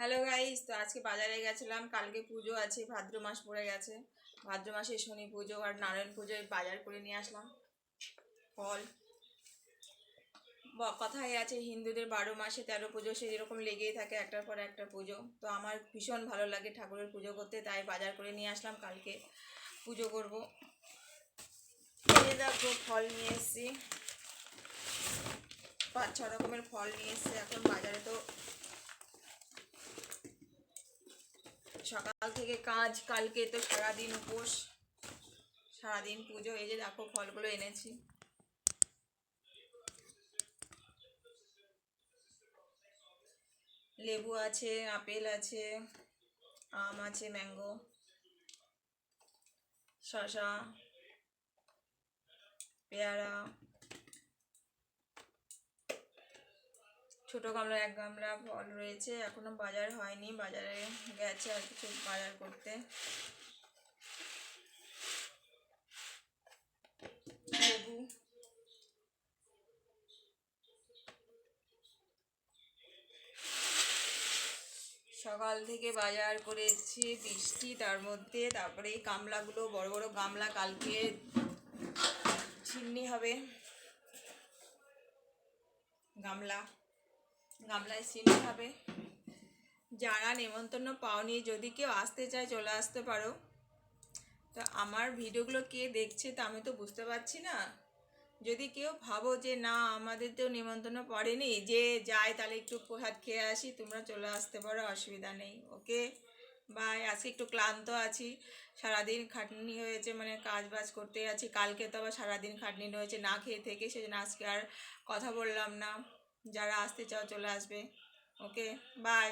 Hello guys তো আজকে বাজারে গেছিলাম। কালকে পুজো আছে, ভাদ্র মাস পড়ে গেছে। ভাদ্র মাসে শনি পুজো আর নারায়ণ পুজোয় বাজার করে নিয়ে আসলাম। ফল। কথায় আছে, হিন্দুদের বারো মাসে তেরো পুজো, সে যেরকম লেগেই থাকে একটার পর একটা পুজো। তো আমার ভীষণ ভালো লাগে ঠাকুরের পুজো করতে, তাই বাজার করে নিয়ে আসলাম। কালকে পুজো করব। দেখো, ফল নিয়ে এসেছি। পাঁচ ছ রকমের ফল নিয়ে এসেছি। এখন বাজারে তো সকাল থেকে কাজ, কালকে তো সারাদিন উপোস, সারাদিন পুজো। এই যে দেখো, ফলগুলো এনেছি। লেবু আছে, আপেল আছে, আম আছে, ম্যাঙ্গো, শসা, পেয়ারা। ছোট গামলা এক গামলা ফল রয়েছে, এখনও বাজার হয়নি, বাজারে গেছে আর কিছু বাজার করতে। সকাল থেকে বাজার করেছি বৃষ্টি তার মধ্যে, তারপরে এই গামলাগুলো, বড় বড় গামলা কালকে ছিন্নি হবে। গামলা। গামলায় সিনি খাবে। যারা নেমন্তন্ন পাওনি, যদি কেউ আসতে চায়, চলে আসতে পারো। তো আমার ভিডিওগুলো কে দেখছে তা আমি তো বুঝতে পারছি না। যদি কেউ ভাবো যে, না, আমাদের তো নেমন্তন্ন পড়েনি, যে যায় তাহলে একটু প্রসাদ খেয়ে আসি, তোমরা চলে আসতে পারো, অসুবিধা নেই। ওকে? বাই, আজকে একটু ক্লান্ত আছি। সারাদিন খাটনি হয়েছে মানে কাজ বাজ করতে আছি। কালকে তো আবার সারাদিন খাটনি হয়েছে না খেয়ে থেকে, সেজন্য আজকে আর কথা বললাম না। যারা আসতে চাও চলে আসবে। Okay bye